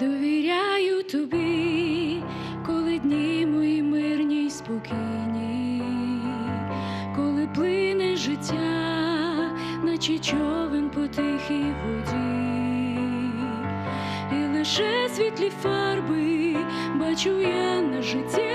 Довіряю тобі, коли дні мої мирні й спокійні, коли плине життя, наче човен по тихій воді, і лише світлі фарби бачу я на життєвій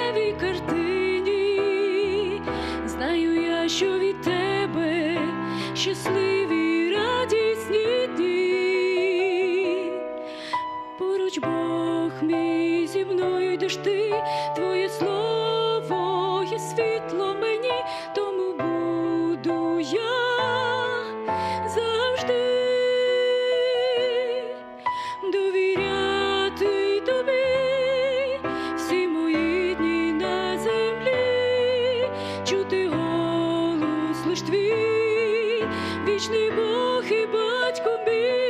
чути голос лиш твій, вічний Бог і батько мій,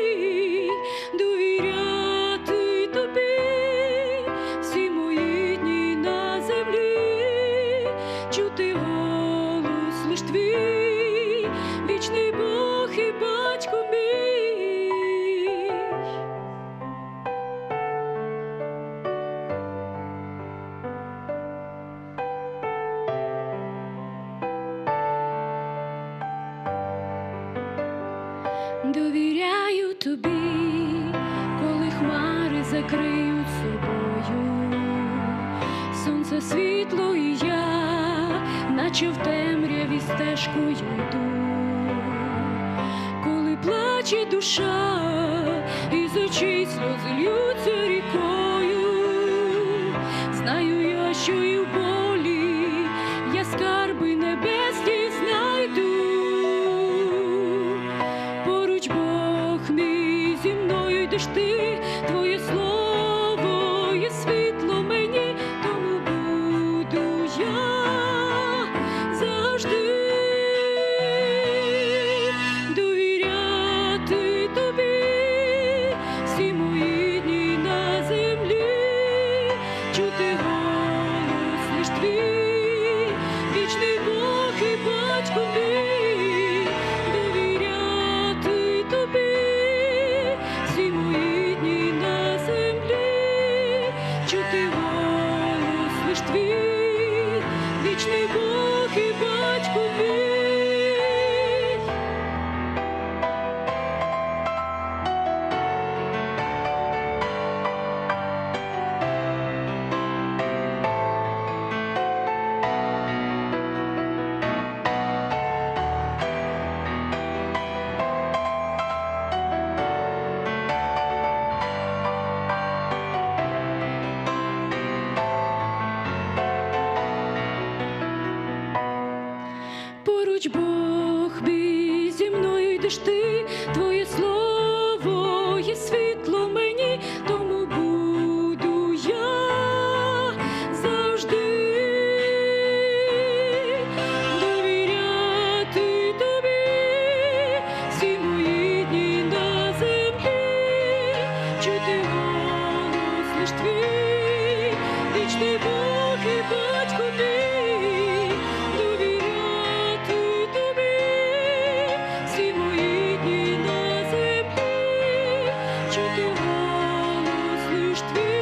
Довіряю тобі, коли хмари закриють собою, сонце світло і я, наче в темряві стежкою йду, коли плаче душа, і з очей сльози рікою, знаю я, що і в болі я скарби небесні мною ти, твоє слово є світло мені, тому буду я завжди довіряти тобі. Всі мої дні на землі, чути голос лиш твій, вічний Бог і батько мій, Поруч Бог мій зі мною йдеш ти, твоє слово є світло мені, тому буду я завжди довіряти тобі всі мої дні на землі, чути голос лиш твій, вічний Бог і батько мій, чути голос лиш твій,